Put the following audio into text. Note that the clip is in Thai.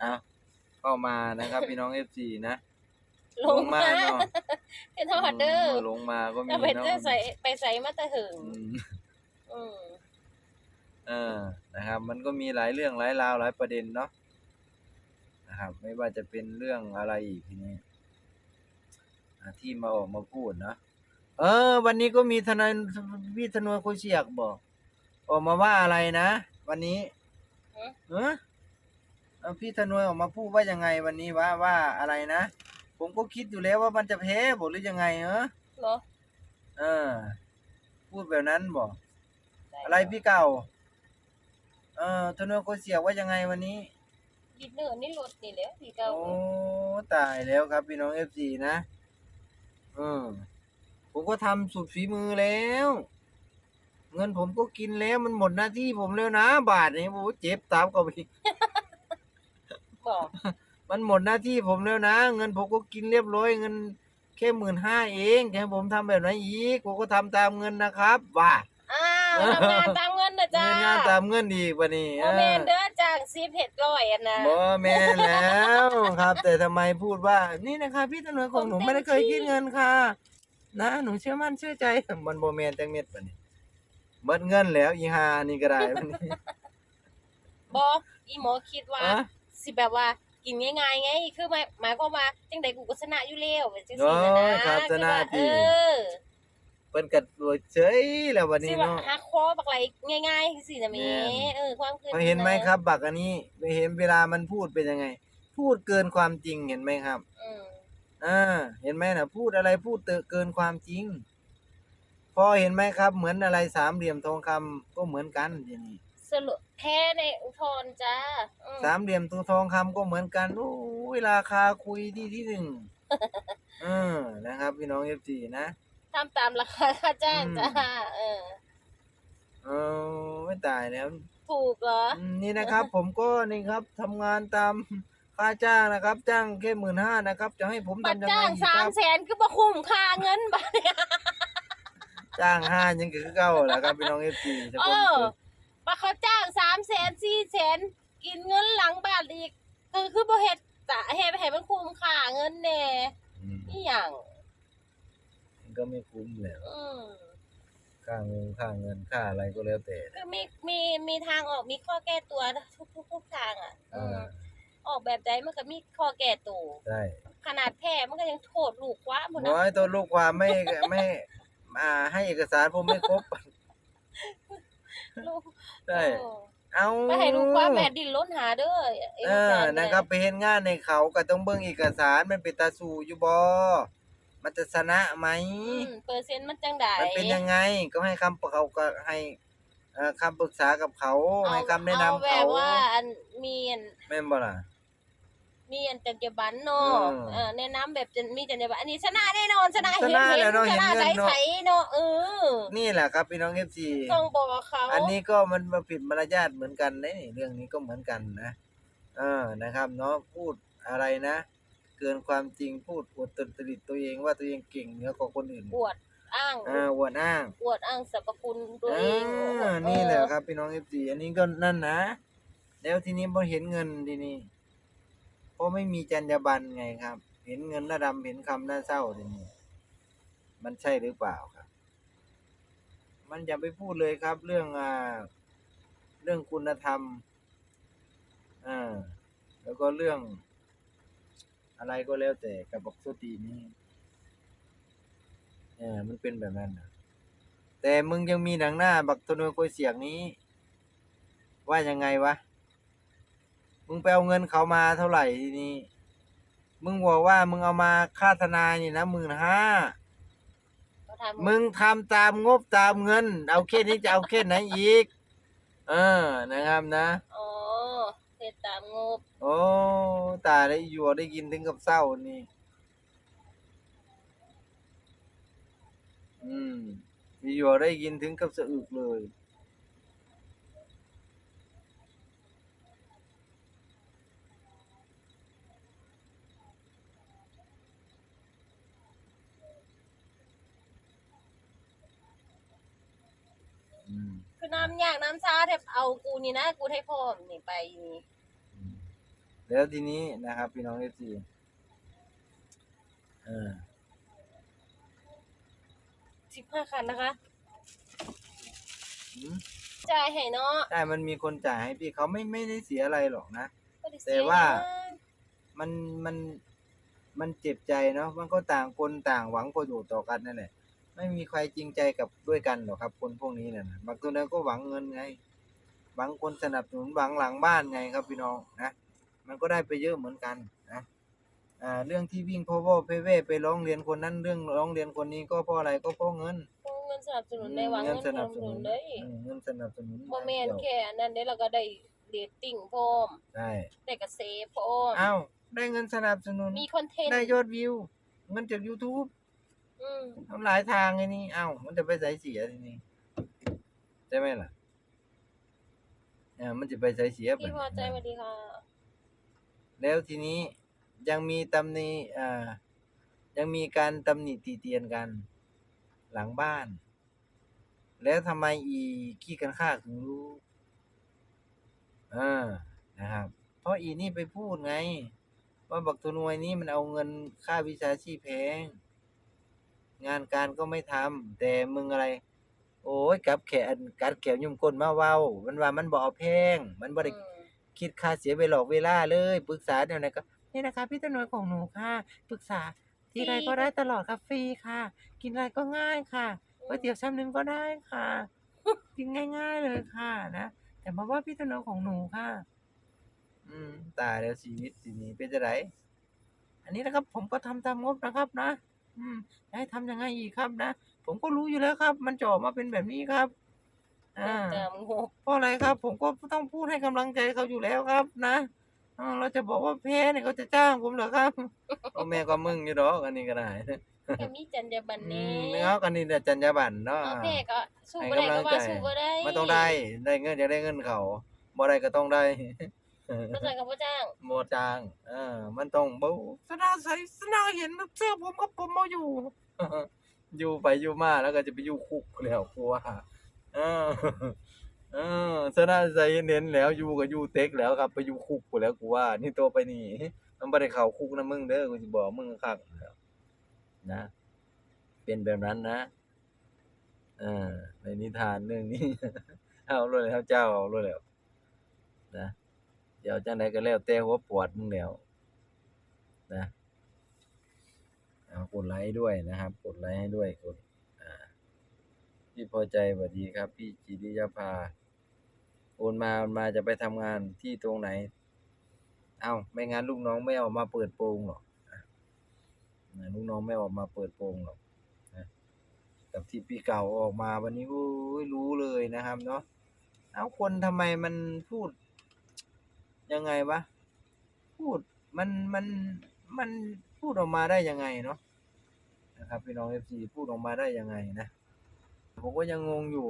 เอาเข้ามานะครับพี่น้องเอฟซีนะลงมาเนาะเป็นทอดเด้อมลงมาก็มีแล้วไปเนาะเด้อใส่ไปใส่มาแตะหึงอืมอืมเออนะครับ มันก็มีหลายเรื่องหลายราวหลายประเด็นเนาะนะครับ ไม่ว่าจะเป็นเรื่องอะไรอีกทีนี้อ่าที่มาออกมาพูดเนาะเออ วันนี้ก็มีทนายพี่ธนวยโคเชียกบอก ออกมาว่าอะไรนะ วันนี้เออ เอาพี่ธนวยออกมาพูดว่ายังไงวันนี้ว่าว่าอะไรนะ ผมก็คิดอยู่แล้วว่ามันจะแพ้บอกหรือยังไงเออเนาะเออ พูดแบบนั้นบอกอะไรพี่เก่า เออธนวยโคเชียกว่ายังไงวันนี้ดินเนอร์นี่รถนี่แหล้วที่เก่าโอ้ตายแล้วครับพี่น้องเอฟซีนะอืมผมก็ทำสุดฝีมือแล้ว เงินผมก็กินแล้วมันหมดหน้าที่ผมแล้วนะ บาทนี้โอ้เจ็บตามกับอี กบอกมันหมดหน้าที่ผมแล้วนะ เงินผมก็กินเรียบร้อยเงินแค่หมื่นห้าเองแค่ผมทำแบบนั้นอีกผมก็ทำตามเงินนะครับว่าอ้าวทำงานตามเงินนะจ้าเงินงานตามเงินอีกวันนี้โมเมนเด้อจากซีเพชรร้อยอันนะ บ่แม่นแล้วครับ แต่ทำไมพูดว่า นี่นะคะพี่ตนวยของหนูผมเต็มไม่ได้เคยที่คิดเงินค่ะ นะหนูเชื่อมั่นเชื่อใจ มันบ่แม่นจังเม็ดบัดนี้เบิดเงินแล้วอีหานี่ก็ได้บัดนี้บออีหมอคิดว่า อะ สิแบบว่ากินง่ายๆไง คือหมายหมายความว่าจังใดกูก็ชนะอยู่แล้วเป็นจังโอ้ซี่นะยนะครับชนะคือว่าดีเออเพิ่นก็รวยเฉยแล้ววันสินี้ว่าเนาะ หักคอบักไหลง่ายๆสินะแม่แม่น เออความคิดพอเห็นไหมครับ บักอันนี้ไปเห็นเวลามันพูดเป็นยังไง พูดเกินความจริงเห็นไหมครับ อืมอ่าเห็นไหมน่ะพูดอะไรพูดเกินความจริง พอเห็นไหมครับ เหมือนอะไรสามเหลี่ยมทองคำก็เหมือนกันทีนี้ สรุปแพ้ในอุทธรณ์จ้าอืมสามเหลี่ยมตัวทองคำก็เหมือนกันโอ้ยราคาคุยที่ที่หนึ่งเออนะครับ พี่น้องเอฟซีนะ ทำตามราคาค่าจ้างอืมจ้าเออ เออไม่ตายแล้ว ถูกเหรอ อืมนี่นะครับ ผมก็นี่ครับทำงานตามค่าจ้างนะครับ จ้างแค่หมื่นห้านะครับ จะให้ผมบัตทำรยังไงจ้างอีกสาคมรับแสนก็บ่คุ้มค่าเงินบัตรจ้างห้ายังคือเก่าแหละครับพี่น้องเอฟซีจะเอผมอบั ตรเขาจ้างสามแสนสี่แสนกินเงินหลังบาทอีกคือคือบ่เฮ็ดจะเฮ็ดให้มันคุ้มค่าเงินแน่อืมอีหยังมันก็ไม่คุ้มแล้ว อืมค่าเงินค่าเงินค่าอะไรก็แล้วแต่คือมีมีมีทางออกมีข้อแก้ตัวทุกทุกทุกทางอะเออือมออกแบบใดมันก็มีข้อแก้ตัวใช่ขนาดแพ้มันก็ยังโทษลูกว่าหมดนะน้อยตัวลูกความไม่ไม่ อ่า ให้เอกสารผมไม่ครบ ลูกใช่เออเอาไปให้ลูกว่าแม่ดิ้นรนหาเด้อเอเอกสาอรนะครับไปเห็นงานในเขาก็ต้องเบิ่งเอกสารมันเป็นตาสู่อยู่บ่มันจะชนะไหมอืมเปอร์เซ็นต์มันจังไดมันเป็นยังไงก็ให้คำเขาก็ให้เอ่อคำปรึกษากับเขาเอาให้คำแนะนำเอาแบเขาบว่าอันมีอันแม่นบ่ล่ะ มีอันจรรยาบรรณเนาะอืมเออแนะนำแบบจะมีจรรยาบรรณอันนี้ชนะแน่นอนชนะชนะเห็นแล้วเนาะชนะเห็นเงิใสนเนาะ ใสเนาะเออนี่แหละครับพี่น้อง FC ต้องบอกเขาอันนี้ก็มันมาผิดมารยาทเหมือนกันนะนี่เรื่องนี้ก็เหมือนกันนะเออนะครับเนาะพูดอะไรนะ เกินความจริงพูดอวดตนตริตตัวเองว่าตัวเองเก่งเหนือกว่าคนอื่นอวดอ้างอ่าอวดอ้าง อวดอ้างสรรพคุณตัวเอเองอนี่แหละครับพี่น้อง FC อันนี้ก็นั่นนะ แล้วทีนี้พอเห็นเงินทีนี้เพ ราะไม่มีจรรยาบรรณไงครับ เห็นเงินหน้าดำเห็นคำหน้าเศร้าทีนี้มันใช่หรือเปล่าครับ มันอย่าไปพูดเลยครับ เรื่องอ่าเรื่องคุณธรรมอ่าแล้วก็เรื่อง อะไรก็แล้วแต่กับบอกสตีนี้เออมันเป็นแบบนั้นนะแต่มึงยังมีหนังหน้า บักตัวโนโกยเสียงนี้ ว่ายังไงวะ มึงไปเอาเงินเขามาเท่าไหร่ทีนี้ มึงบอกว่ามึงเอามาค่าทนายนี่นะหมื่นห้าเขาทำมึงทำตามงบตามเงิน เอาแค่นี้จะเอาแค่ไหนอีก เออนะครับนะ อ๋อเสร็จตามงบโอ้ตายได้อยู่ได้กินถึงกับเศร้านี่ อืมอยู่ได้กินถึงกับสะอึกเลย น้ำยากน้ำชาแทบเอากูนี่นะกูให้พ่อมนี่ไปนี่อืมแล้วทีนี้นะครับ พี่น้องเอฟซีเออสิบห้าคันนะคะหืมจ่ายให้เนาะใช่มันมีคนจ่ายให้พี่เขาไม่ไม่ได้เสียอะไรหรอกนะ บ่ได้เสียแต่ว่าหยังมันมันมันเจ็บใจเนาะมันก็ต่างคนต่างหวังประโยชน์ต่อกันนั่นแหละ ไม่มีใครจริงใจกับด้วยกันหรอกครับ คนพวกนี้เนี่ยนะบางตัวนั้นก็หวังเงินไงหวังคนสนับสนุนหวังหลังบ้านไงครับพี่น้องนะมันก็ได้ไปเยอะเหมือนกันนะอ่าเรื่องที่วิ่งพ่อพ่อเพ่เว่ไปร้องเรียนคนนั้นเรื่องร้องเรียนคนนี้ก็เพราะอะไรก็เพราะเงินโอ้เงินสนับสนุนได้หวังเงินสนับสนุนได้อืมเงินสนับสนุนบ่แม่นแค่อันนั้นเด้เราก็ได้เรตติ้งพร้อมใช่ได้กระเซพร้อมอ้าวได้เงินสนับสนุนมีคอนเทนต์ได้ยอดวิวเงินจาก YouTube อืม ทำหลายทางไงนี่ เอ้า มันจะไปใส่เสียทีนี้ใช่ไหมล่ะเออมันจะไปใส่เสียพี่พอใจสวัสดีค่ะแล้วทีนี้ยังมีตำหนิอ่า ยังมีการตำหนิตีเตียนกัน หลังบ้าน แล้วทำไมอีขี้กันฆ่าถึงรู้อ่านะครับ เพราะอีนี่ไปพูดไง ว่าบักตัวนวยนี่มันเอาเงินค่าวิชาชีพแพง งานการก็ไม่ทำแต่มึงอะไร โอ้ยกับแขนกัดแขวยุ่มก้นมาเว้า มันว่ามันบ่เอาแพง มันบ่ได้อืมคิดค่าเสียเวลาเวลาเลยปรึกษาเดี๋ยวไหนก็นี่นะคะพี่ตัวนวยของหนูค่ะปรึกษาที่ไรก็ได้ตลอดค่ะฟรีค่ะ กินอะไรก็ง่ายค่ะก๋วยเตี๋ยวชามนึงก็ได้ค่ะกินง่าย ๆเลยค่ะนะแต่มาว่าพี่ตัวนวยของหนูค่ะ อืมตายแล้วชีวิตทีนี้เป็นจะไรอันนี้นะครับผมก็ทำตามงบนะครับนะ อืมจะให้ทำยังไงอีกครับนะผมก็รู้อยู่แล้วครับ มันจะออกมาเป็นแบบนี้ครับ อ่าตามงบเพราะอะไรครับ ผมก็ต้องพูดให้กำลังใจเขาอยู่แล้วครับ นะอ้าวเราจะบอกว่าแพ้เนี่ยเขาจะจ้างผมเหรอครับพ่อแม่ก็มึงอยู่ดอกอันนี้ก็ได้แค่มีจรรยาบรรณอืแน่มเนาะกันนี่เนี่ยจรรยาบรรณเนาะ เอาแพ้ก็สู้ให้บ่ได้กำลัก็งว่าใจสู้บ่ได้ไม่ต้องได้ได้เงินอยากได้เงินเขาบ่ได้ก็ต้องได้ บ่จ้างก็บ่จ้างโมจาง เออ มันต้องเบ้าสนาใสสนาเห็นเสื้อผมกับผมมาอยู่ อยู่ไปอยู่มาแล้วก็จะไปอยู่คุกแล้วกลัวเออเออสนาใสเน้นแล้วอยู่ก็อยู่เต็กแล้วครับ ไปอยู่คุกกูแล้วกูว่า นี่ตัวไปนี่มันบ่ได้เข้าคุกนะมึงเด้อกูสิบอกมึงคักแล้วนะ เป็นแบบนั้นนะเออในนิทานเรื่องนี้ เอาเลยครับเจ้าเอาเลยแล้วนะ เดี๋ยวจังไดก็แล้วแต่หัวปวดมึงแล้วนะเอากดไลค์ด้วยนะครับ กดไลค์ให้ด้วยกดพี่พอใจสวัสดีครับ พี่จิริยภาโอนมาโอนมาจะไปทำงานที่ตรงไหน เอ้าไม่งั้นลูกน้องไม่ออกมาเปิดโปงหรอกนะลูกน้องไม่ออกมาเปิดโปงหรอกนะกับที่พี่เก่าออกมาวันนี้โอ้ยรู้เลยนะครับ เนาะเอาคนทำไมมันพูด ยังไงวะ พูดมันมันมันพูดออกมาได้ยังไงเนาะนะครับพี่น้องเอฟซีพูดออกมาได้ยังไงนะ ผมก็ยังงงอยู่